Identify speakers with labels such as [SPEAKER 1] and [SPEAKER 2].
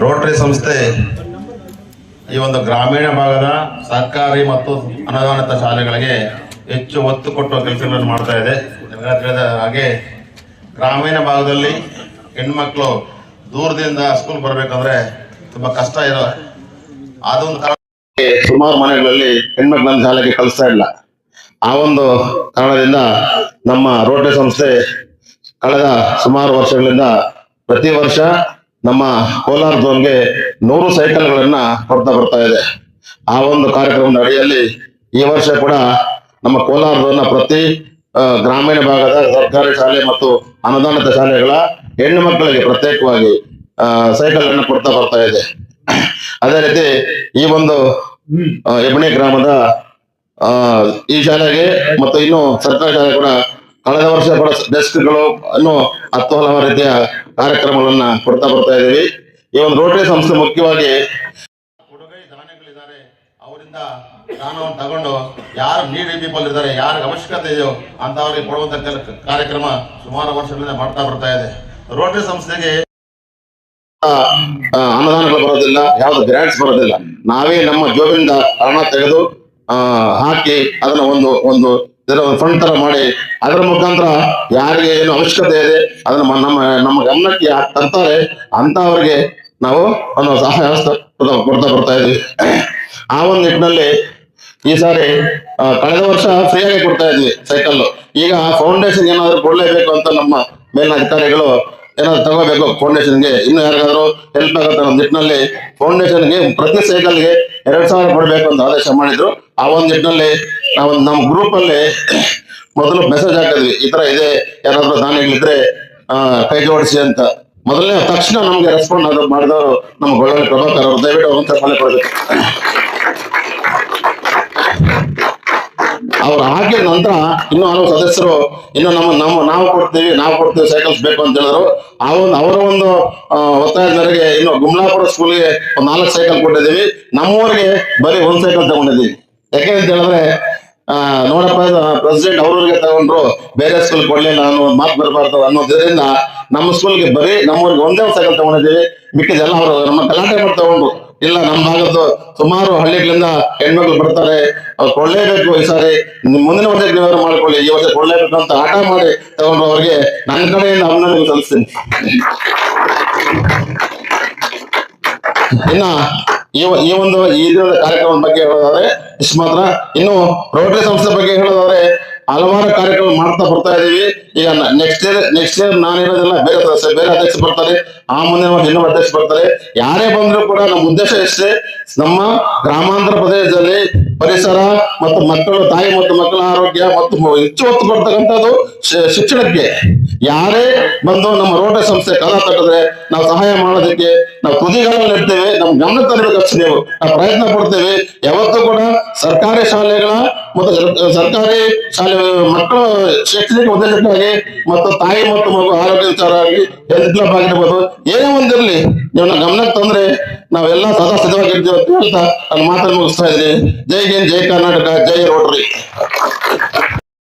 [SPEAKER 1] Rotary ಸಂಸ್ಥೆ ಈ ಒಂದು ಗ್ರಾಮೀಣ ಭಾಗದ ಸರ್ಕಾರಿ ಮತ್ತು ಅನುದಾನಿತ ಶಾಲೆಗಳಿಗೆ ಹೆಚ್ಚು ಒತ್ತು ಕೊಟ್ಟು ಕೆಲಸಗಳನ್ನು ಮಾಡ್ತಾ ಇದೆ. ತಿಳಿದ ಹಾಗೆ ಗ್ರಾಮೀಣ ಭಾಗದಲ್ಲಿ ಹೆಣ್ಮಕ್ಳು ದೂರದಿಂದ ಸ್ಕೂಲ್ ಬರಬೇಕಂದ್ರೆ ತುಂಬಾ ಕಷ್ಟ ಇರೋ ಅದೊಂದು ಕಾರಣಕ್ಕೆ ಸುಮಾರು ಮನೆಗಳಲ್ಲಿ ಹೆಣ್ಮಕ್ಳನ್ನ ಶಾಲೆಗೆ ಕಳಿಸ್ತಾ ಇಲ್ಲ. ಆ ಒಂದು ಕಾರಣದಿಂದ ನಮ್ಮ ರೋಟರಿ ಸಂಸ್ಥೆ ಕಳೆದ ಸುಮಾರು ವರ್ಷಗಳಿಂದ ಪ್ರತಿ ವರ್ಷ ನಮ್ಮ ಕೋಲಾರ ಝೋನ್ಗೆ ನೂರು ಸೈಕಲ್ಗಳನ್ನ ಕೊಡ್ತಾ ಬರ್ತಾ ಇದೆ. ಆ ಒಂದು ಕಾರ್ಯಕ್ರಮದ ಅಡಿಯಲ್ಲಿ ಈ ವರ್ಷ ಕೂಡ ನಮ್ಮ ಕೋಲಾರ ಝೋನ್ನ ಪ್ರತಿ ಗ್ರಾಮೀಣ ಭಾಗದ ಸರ್ಕಾರಿ ಶಾಲೆ ಮತ್ತು ಅನುದಾನಿತ ಶಾಲೆಗಳ ಹೆಣ್ಣು ಮಕ್ಕಳಿಗೆ ಪ್ರತ್ಯೇಕವಾಗಿ ಸೈಕಲ್ ಅನ್ನು ಕೊಡ್ತಾ ಬರ್ತಾ ಇದೆ. ಅದೇ ರೀತಿ ಈ ಒಂದು ಎಬಣೆ ಗ್ರಾಮದ ಈ ಶಾಲೆಗೆ ಮತ್ತು ಇನ್ನು ಸರ್ಕಾರಿ ಶಾಲೆ ಕೂಡ ಕಳೆದ ವರ್ಷ ಕೂಡ ಡೆಸ್ಕ್ಗಳು ಇನ್ನು ಹತ್ತು ಹಲವಾರು ರೀತಿಯ ಕಾರ್ಯಕ್ರಮಗಳನ್ನ ಕೊಡ್ತಾ ಬರ್ತಾ ಇದೀವಿ ಈ ಒಂದು ರೋಟರಿ ಸಂಸ್ಥೆ ಮುಖ್ಯವಾಗಿ ಕೊಡುಗೈ ದಾನಿಗಳಿದ್ದಾರೆ ಅವರಿಂದ ದಾನವನ್ನು ತಗೊಂಡು ಯಾರು ನೀಡಿ ಪೀಪಲ್ ಇದ್ದಾರೆ ಯಾರಿಗೆ ಅವಶ್ಯಕತೆ ಇದೆಯೋ ಅಂತವರಿಗೆ ಕೊಡುವಂತ ಕಾರ್ಯಕ್ರಮ ಸುಮಾರು ವರ್ಷಗಳಿಂದ ಮಾಡ್ತಾ ಬರ್ತಾ ಇದೆ. ರೋಟರಿ ಸಂಸ್ಥೆಗೆ ಅನುದಾನಗಳು ಬರೋದಿಲ್ಲ ಯಾವ್ದು ಗ್ರಾಂಟ್ಸ್ ಬರೋದಿಲ್ಲ. ನಾವೇ ನಮ್ಮ ಜೋಬಿನಿಂದ ಹಣ ತೆಗೆದು ಆ, ಹಾಕಿ ಅದನ್ನ ಒಂದು ಒಂದು ಫಂಡ್ ತರ ಮಾಡಿ, ಅದರ ಮುಖಾಂತರ ಯಾರಿಗೆ ಏನು ಅವಶ್ಯಕತೆ ಇದೆ, ಅದನ್ನ ನಮ್ಮ ನಮ್ಮ ಗಮನಕ್ಕೆ ತರ್ತಾರೆ ಅಂತವರಿಗೆ ನಾವು ಒಂದು ಸಹಾಯ ಕೊಡ್ತಾ ಬರ್ತಾ ಇದ್ವಿ ಆ ಒಂದು ನಿಟ್ಟಿನಲ್ಲಿ ಈ ಸಾರಿ ಕಳೆದ ವರ್ಷ ಫ್ರೀಯಾಗಿ ಕೊಡ್ತಾ ಇದ್ವಿ ಸೈಕಲ್ ಈಗ ಫೌಂಡೇಶನ್ ಏನಾದ್ರು ಕೊಡ್ಲೇಬೇಕು ಅಂತ ನಮ್ಮ ಮೇಲಿನ ಅಧಿಕಾರಿಗಳು ಏನಾದ್ರು ತಗೋಬೇಕು ಫೌಂಡೇಶನ್ಗೆ ಇನ್ನು ಯಾರಿಗಾದ್ರು ಹೆಲ್ಪ್ ಆಗುತ್ತೆ ಅನ್ನೋ ನಿಟ್ಟಿನಲ್ಲಿ ಫೌಂಡೇಶನ್ಗೆ ಪ್ರತಿ ಸೈಕಲ್ಗೆ ಎರಡ್ ಸಾವಿರ ಕೊಡಬೇಕು ಅಂತ ಆದೇಶ ಮಾಡಿದ್ರು. ಆ ಒಂದು ನಿಟ್ಟಿನಲ್ಲಿ ನಾವು ನಮ್ಮ ಗ್ರೂಪ್ ಅಲ್ಲಿ ಮೊದಲು ಮೆಸೇಜ್ ಹಾಕಿದ್ವಿ. ಈ ತರ ಇದೆ ಯಾರಾದ್ರೂ ದಾನಿಗಳಿದ್ರೆ ಆ, ಕೈ ಜೋಡಿಸಿ ಅಂತ. ಮೊದಲನೇ ತಕ್ಷಣ ನಮ್ಗೆ ರೆಸ್ಪಾಂಡ್ ಮಾಡಿದವರು ನಮ್ಗೆ ಒಳ್ಳೊಳ್ಳೆ ಪ್ರಭಾಕರ್ ಅವರು. ದಯವಿಟ್ಟು ಅವ್ರಂತ ಕೊಡ್ಬೇಕು ಕೊಡಬೇಕು. ಅವ್ರು ಹಾಕಿದ ನಂತರ ಇನ್ನು ಹಲವು ಸದಸ್ಯರು ಇನ್ನು ನಮ್ಮ ನಮ್ಮ ನಾವು ಕೊಡ್ತೀವಿ ನಾವು ಕೊಡ್ತೀವಿ ಸೈಕಲ್ಸ್ ಬೇಕು ಅಂತ ಹೇಳಿದ್ರು. ಆ ಒಂದು ಅವರ ಒಂದು ಒತ್ತಾಯದ ಮೇರೆಗೆ ಇನ್ನು ಗುಮ್ಲಾಪುರ ಸ್ಕೂಲ್ಗೆ ಒಂದು ನಾಲ್ಕು ಸೈಕಲ್ ಕೊಟ್ಟಿದ್ದೀವಿ. ನಮ್ಮವರಿಗೆ ಬರೀ ಒಂದು ಸೈಕಲ್ ತಗೊಂಡಿದ್ದೀವಿ. ಯಾಕೆ ಅಂತ ಹೇಳಿದ್ರೆ ನೋಡಪ್ಪ ಪ್ರೆಸಿಡೆಂಟ್ ಅವ್ರವ್ರಿಗೆ ತಗೊಂಡ್ರು ಬೇರೆ ಸ್ಕೂಲ್ ಕೊಡ್ಲಿಲ್ಲ ಅನ್ನೋ ಮಾತು ಬರಬಾರ್ದು ಅನ್ನೋದ್ರಿಂದ ನಮ್ಮ ಸ್ಕೂಲ್ಗೆ ಬರೀ ನಮ್ಮೂರಿಗೆ ಒಂದೇ ಒಂದು ಸೈಕಲ್ ತಗೊಂಡಿದ್ದೀವಿ. ಮಿಕ್ಕಿದೆಲ್ಲ ಅವರು ನಮ್ಮ ಗಲಾಟೆ ಮಾಡಿ ತಗೊಂಡ್ರು ಇಲ್ಲ ನಮ್ಮ ಭಾಗದ್ದು ಸುಮಾರು ಹಳ್ಳಿಗಳಿಂದ ಹೆಣ್ಮಕ್ಳು ಬರ್ತಾರೆ, ಅವ್ರು ಕೊಡ್ಲೇಬೇಕು ಈ ಸಾರಿ. ಮುಂದಿನ ವರ್ಷ ಡೆಲಿವರ್ ಮಾಡ್ಕೊಳ್ಳಿ, ಈ ವರ್ಷ ಕೊಡ್ಲೇಬೇಕು ಅಂತ ಆಟ ಮಾಡಿ ತಗೊಂಡು ಅವ್ರಿಗೆ ನನ್ನ ಕಡೆಯಿಂದ ಅಭಿನಂದನೆ ಸಲ್ಲಿಸ್ತೀನಿ. ಇನ್ನ ಈ ಈ ಒಂದು ಈ ದಿನದ ಕಾರ್ಯಕ್ರಮದ ಬಗ್ಗೆ ಹೇಳೋದಾದ್ರೆ, ಇಷ್ಟು ಮಾತ್ರ. ಇನ್ನು ರೋಟರಿ ಸಂಸ್ಥೆ ಬಗ್ಗೆ ಹೇಳೋದಾದ್ರೆ ಹಲವಾರು ಕಾರ್ಯಕ್ರಮ ಮಾಡ್ತಾ ಬರ್ತಾ ಇದೀವಿ. ಈಗ ನೆಕ್ಸ್ಟ್ ಇಯರ್ ನೆಕ್ಸ್ಟ್ ಇಯರ್ ನಾನು ಹೇಳೋದಿಲ್ಲ ಬೇರೆ ಬೇರೆ ಅಧ್ಯಕ್ಷ ಬರ್ತಾರೆ. ಆ ಮುಂದೆ ಇನ್ನೊಬ್ಬ ಅಧ್ಯಕ್ಷ ಬರ್ತಾರೆ. ಯಾರೇ ಬಂದ್ರು ಕೂಡ ನಮ್ಮ ಉದ್ದೇಶ ಎಷ್ಟೇ ನಮ್ಮ ಗ್ರಾಮಾಂತರ ಪ್ರದೇಶದಲ್ಲಿ ಪರಿಸರ ಮತ್ತು ಮಕ್ಕಳ, ತಾಯಿ ಮತ್ತು ಮಕ್ಕಳ ಆರೋಗ್ಯ ಮತ್ತು ಹೆಚ್ಚು ಒತ್ತು ಕೊಡ್ತಕ್ಕಂಥದ್ದು ಶಿಕ್ಷಣಕ್ಕೆ. ಯಾರೇ ಬಂದು ನಮ್ಮ ರೋಟ ಸಂಸ್ಥೆ ಕಲ ತಟ್ಟಿದ್ರೆ ನಾವು ಸಹಾಯ ಮಾಡೋದಕ್ಕೆ ನಾವು ತುದಿಗಳಲ್ಲಿ ಇರ್ತೇವೆ ನಮ್ ಗಮನ ತರಬೇಕಷ್ಟು ನೀವು. ನಾವು ಪ್ರಯತ್ನ ಪಡ್ತೇವೆ. ಯಾವತ್ತೂ ಕೂಡ ಸರ್ಕಾರಿ ಶಾಲೆಗಳ ಮತ್ತು ಸರ್- ಸರ್ಕಾರಿ ಶಾಲೆ, ಮಕ್ಕಳ ಶೈಕ್ಷಣಿಕ ಉದ್ದೇಶಕ್ಕಾಗಿ ಮತ್ತು ತಾಯಿ ಮತ್ತು ಮಗು ಆರೋಗ್ಯ ವಿಚಾರವಾಗಿ ಹೆಲ್ತ್ ಕ್ಲಬ್ ಆಗಿರ್ಬೋದು, ಏನೇ ಒಂದಿರಲಿ, ನೀವು ಗಮನಕ್ಕೆ ತಂದ್ರೆ ನಾವೆಲ್ಲ ಸದಾ ಸಿದ್ಧವಾಗಿರ್ತೀವಿ ಅಂತ ಹೇಳ್ತಾ ನಾನು ಮಾತನ್ನು ಮುಗಿಸ್ತಾ ಇದ್ದೀನಿ. ಜೈ ಜೈ ಕರ್ನಾಟಕ, ಜೈ ರೋಟರಿ.